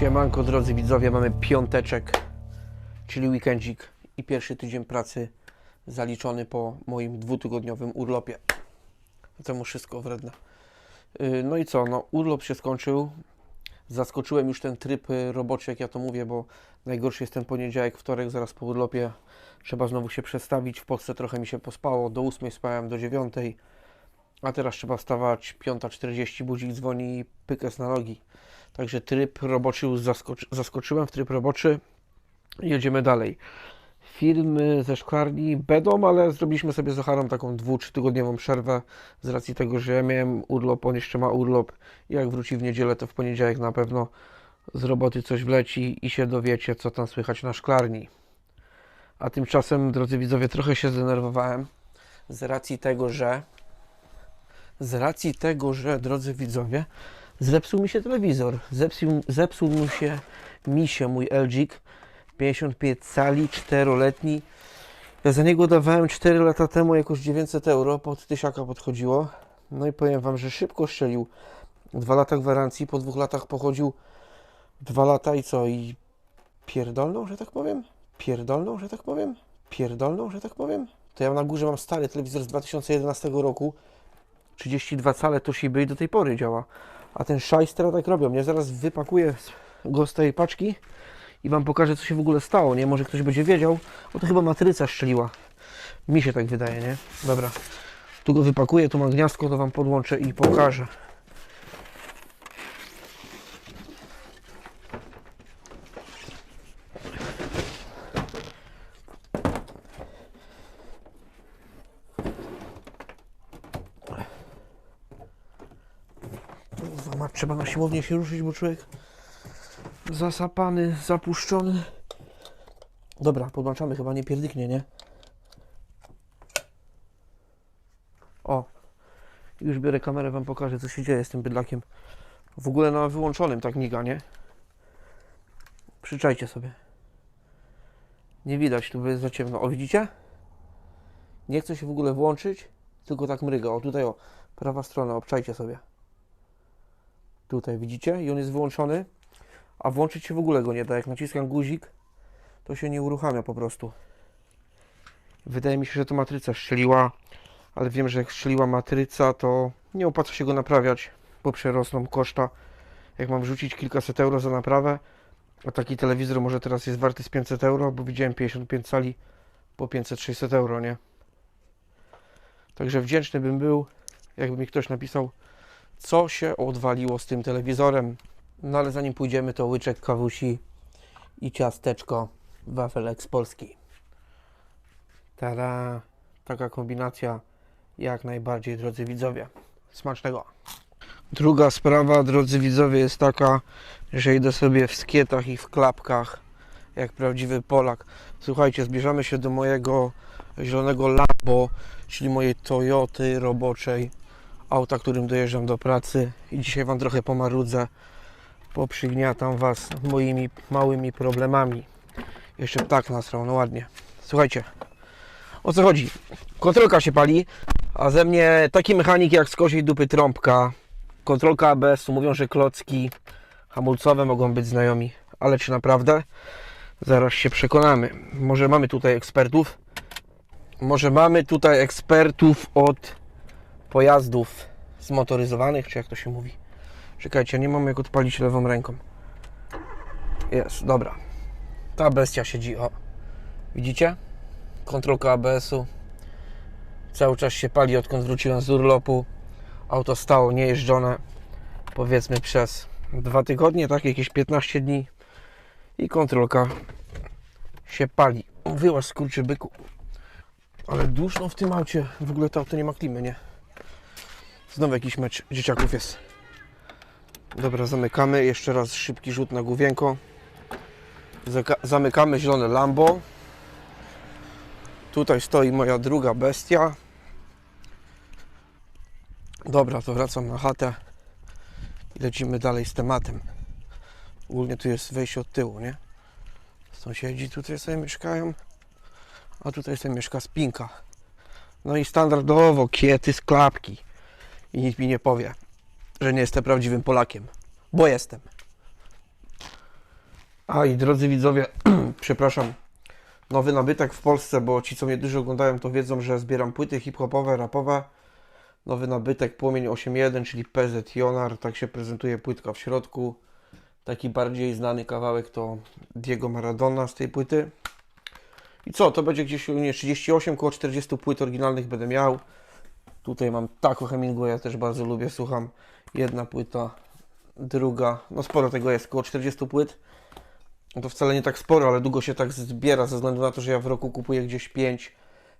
Siemanko drodzy widzowie, mamy piąteczek, czyli weekendzik i pierwszy tydzień pracy zaliczony po moim dwutygodniowym urlopie. Temu wszystko wredne. Yy, No i co, no urlop się skończył. Zaskoczyłem już ten tryb y, roboczy, jak ja to mówię, bo najgorszy jest ten poniedziałek, wtorek, zaraz po urlopie. Trzeba znowu się przestawić. W Polsce trochę mi się pospało, do 8 spałem, do 9. A teraz trzeba wstawać 5.40, budzik dzwoni i pykes na nogi. Także tryb roboczy już zaskoczy, zaskoczyłem w tryb roboczy. Jedziemy dalej. Filmy ze szklarni będą, ale zrobiliśmy sobie z Ocharą taką dwu, trzy tygodniową przerwę z racji tego, że ja miałem urlop, on jeszcze ma urlop. Jak wróci w niedzielę, to w poniedziałek na pewno z roboty coś wleci i się dowiecie, co tam słychać na szklarni. A tymczasem, drodzy widzowie, trochę się zdenerwowałem z racji tego, że z racji tego, że, drodzy widzowie, zepsuł mi się telewizor. Zepsuł, zepsuł mi się, mi się mój LG 55 cali, 4-letni. Ja za niego dawałem 4 lata temu jakoś 900 euro, pod tysiaka podchodziło. No i powiem Wam, że szybko strzelił. Dwa lata gwarancji, po dwóch latach pochodził dwa lata i co? I pierdolną, że tak powiem? Pierdolną, że tak powiem? Pierdolną, że tak powiem? To ja na górze mam stary telewizor z 2011 roku. 32 cale to siby i do tej pory działa. A ten szajster tak robią. Ja zaraz wypakuję go z tej paczki i Wam pokażę, co się w ogóle stało, nie? Może ktoś będzie wiedział, bo to chyba matryca szczeliła. Mi się tak wydaje, nie? Dobra. Tu go wypakuję, tu mam gniazdko, to Wam podłączę i pokażę. Kurwa, ma- trzeba na siłownię się ruszyć, bo człowiek zasapany, zapuszczony. Dobra, podłączamy, chyba nie pierdyknie, nie? O, już biorę kamerę, wam pokażę, co się dzieje z tym bydlakiem. W ogóle na wyłączonym tak miga, nie? Przyczajcie sobie. Nie widać, tu jest za ciemno. O, widzicie? Nie chce się w ogóle włączyć, tylko tak mryga. O, tutaj o, prawa strona, obczajcie sobie. Tutaj, widzicie? I on jest wyłączony a włączyć się w ogóle go nie da. Jak naciskam guzik, to się nie uruchamia po prostu. Wydaje mi się, że to matryca strzeliła, ale wiem, że jak strzeliła matryca, to nie opłaca się go naprawiać, bo przerosną koszta. Jak mam rzucić kilkaset euro za naprawę, a taki telewizor może teraz jest warty z 500 euro, bo widziałem 55 cali po 500-600 euro, nie? Także wdzięczny bym był, jakby mi ktoś napisał, co się odwaliło z tym telewizorem. No ale zanim pójdziemy, to łyczek kawusi i ciasteczko Wafel z Polski. Tada! Taka kombinacja jak najbardziej, drodzy widzowie. Smacznego! Druga sprawa, drodzy widzowie, jest taka, że idę sobie w skietach i w klapkach, jak prawdziwy Polak. Słuchajcie, zbliżamy się do mojego zielonego Lambo, czyli mojej Toyoty roboczej, auta, którym dojeżdżam do pracy i dzisiaj Wam trochę pomarudzę poprzygniatam Was moimi małymi problemami. Jeszcze ptak nasrał, no ładnie. Słuchajcie, o co chodzi? Kontrolka się pali, a ze mnie taki mechanik jak z koziej dupy trąbka. Kontrolka ABS-u, mówią, że klocki hamulcowe mogą być znajomi, ale czy naprawdę? Zaraz się przekonamy. Może mamy tutaj ekspertów? Może mamy tutaj ekspertów od pojazdów zmotoryzowanych, czy jak to się mówi? Czekajcie, nie mam jak odpalić lewą ręką. Jest, dobra. Ta bestia siedzi, o. Widzicie? Kontrolka ABS-u. Cały czas się pali, odkąd wróciłem z urlopu. Auto stało niejeżdżone, powiedzmy przez dwa tygodnie, tak? Jakieś 15 dni. I kontrolka się pali. Wyłaź skurczy byku. Ale duszno w tym aucie. W ogóle to auto nie ma klimy, nie? Znowu jakiś mecz dzieciaków jest. Dobra, zamykamy. Jeszcze raz szybki rzut na główienko. Zamykamy zielone Lambo. Tutaj stoi moja druga bestia. Dobra, to wracam na chatę i lecimy dalej z tematem. Ogólnie tu jest wejście od tyłu, nie? Sąsiedzi tutaj sobie mieszkają, a tutaj sobie mieszka spinka. No i standardowo kiety z klapki. I nikt mi nie powie, że nie jestem prawdziwym Polakiem. Bo jestem. A i drodzy widzowie, przepraszam, nowy nabytek w Polsce, bo ci co mnie dużo oglądają to wiedzą, że zbieram płyty hip-hopowe, rapowe. Nowy nabytek Płomień 8.1, czyli PZ Jonar, tak się prezentuje płytka w środku. Taki bardziej znany kawałek to Diego Maradona z tej płyty. I co, to będzie gdzieś u mnie 38, około 40 płyt oryginalnych będę miał. Tutaj mam Taco Hemingwaya, też bardzo lubię, słucham. Jedna płyta, druga, no sporo tego jest, około 40 płyt. To wcale nie tak sporo, ale długo się tak zbiera, ze względu na to, że ja w roku kupuję gdzieś 5,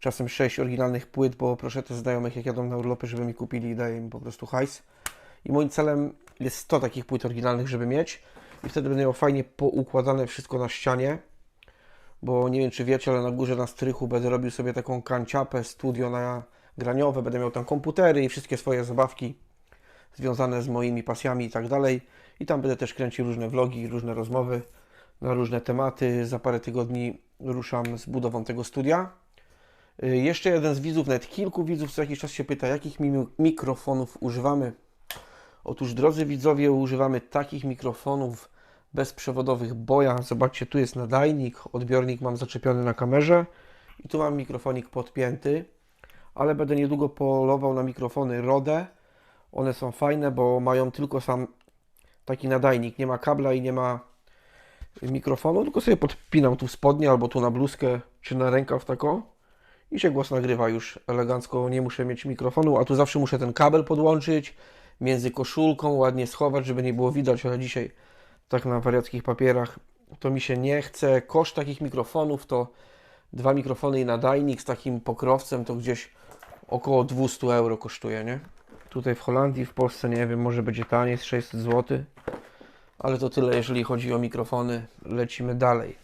czasem 6 oryginalnych płyt, bo proszę też znajomych, jak jadą na urlopy, żeby mi kupili i daję im po prostu hajs. I moim celem jest 100 takich płyt oryginalnych, żeby mieć. I wtedy będę miał fajnie poukładane wszystko na ścianie. Bo nie wiem, czy wiecie, ale na górze na strychu będę robił sobie taką kanciapę, studio na graniowe. Będę miał tam komputery i wszystkie swoje zabawki związane z moimi pasjami i tak dalej. I tam będę też kręcił różne vlogi, różne rozmowy na różne tematy. Za parę tygodni ruszam z budową tego studia. Y, Jeszcze jeden z widzów, nawet kilku widzów co jakiś czas się pyta, jakich mi- mikrofonów używamy. Otóż, drodzy widzowie, używamy takich mikrofonów bezprzewodowych Boja. Zobaczcie, tu jest nadajnik, odbiornik mam zaczepiony na kamerze i tu mam mikrofonik podpięty, ale będę niedługo polował na mikrofony Rode. One są fajne, bo mają tylko sam taki nadajnik, nie ma kabla i nie ma mikrofonu, tylko sobie podpinam tu w spodnie albo tu na bluzkę czy na rękaw tako i się głos nagrywa już elegancko, nie muszę mieć mikrofonu, a tu zawsze muszę ten kabel podłączyć między koszulką, ładnie schować, żeby nie było widać, ale dzisiaj tak na wariackich papierach to mi się nie chce. Koszt takich mikrofonów to dwa mikrofony i nadajnik z takim pokrowcem to gdzieś około 200 euro kosztuje, nie? Tutaj w Holandii, w Polsce nie wiem, może będzie taniej, z 600 zł. Ale to tyle, jeżeli chodzi o mikrofony. Lecimy dalej.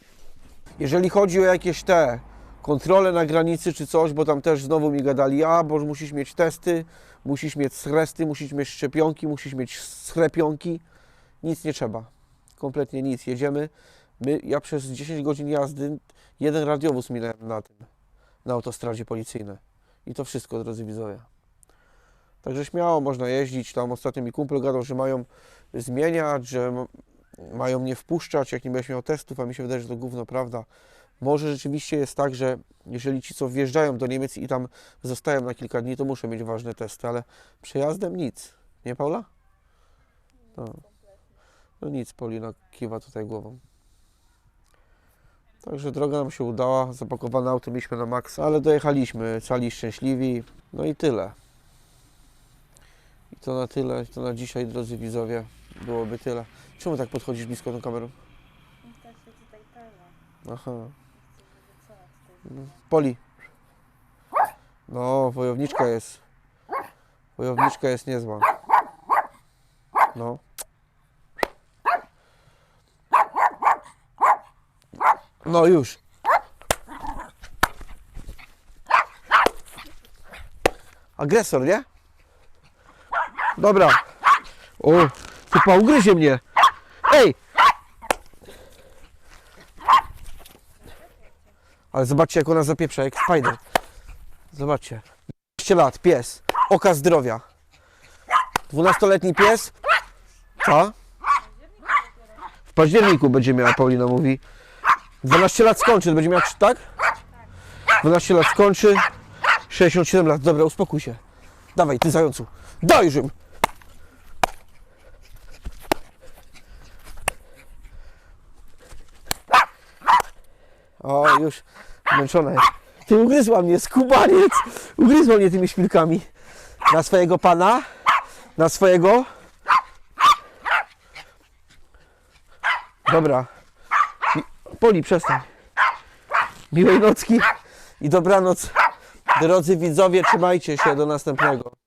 Jeżeli chodzi o jakieś te kontrole na granicy czy coś, bo tam też znowu mi gadali, a bo musisz mieć testy, musisz mieć schresty, musisz mieć szczepionki, musisz mieć schlepionki. Nic nie trzeba. Kompletnie nic. Jedziemy. My, ja przez 10 godzin jazdy jeden radiowóz minąłem na tym, na autostradzie policyjnej. I to wszystko, drodzy widzowie. Także śmiało można jeździć. Tam ostatnio mi kumpel gadał, że mają zmieniać, że mają mnie wpuszczać, jak nie będziesz miał testów, a mi się wydaje, że to gówno prawda. Może rzeczywiście jest tak, że jeżeli ci, co wjeżdżają do Niemiec i tam zostają na kilka dni, to muszą mieć ważne testy, ale przejazdem nic. Nie, Paula? No, no nic, Paulina kiwa tutaj głową. Także droga nam się udała, zapakowane auto mieliśmy na maksa, ale dojechaliśmy cali szczęśliwi, no i tyle. I to na tyle, to na dzisiaj, drodzy widzowie, byłoby tyle. Czemu tak podchodzisz blisko tą kamerą? Tak się tutaj pełno. Aha. Co tym? Poli. No, wojowniczka jest. Wojowniczka jest niezła. No. No już. Agresor, nie? Dobra. O, typa ugryzie mnie. Ej! Ale zobaczcie, jak ona zapieprza, jak spider. Zobaczcie. 12 lat, pies. Oka zdrowia. 12-letni pies. Co? W październiku będzie miała, Paulina mówi. 12 lat skończy, będzie miała, tak? 12 lat skończy. 67 lat. Dobra, uspokój się. Dawaj, ty zającu. Daj Rzym. O, już zmęczona jest. Ty ugryzła mnie, skubaniec! Ugryzła mnie tymi szpilkami. Na swojego pana? Na swojego? Dobra. Poli, przestań. Miłej nocki i dobranoc. Drodzy widzowie, trzymajcie się. Do następnego.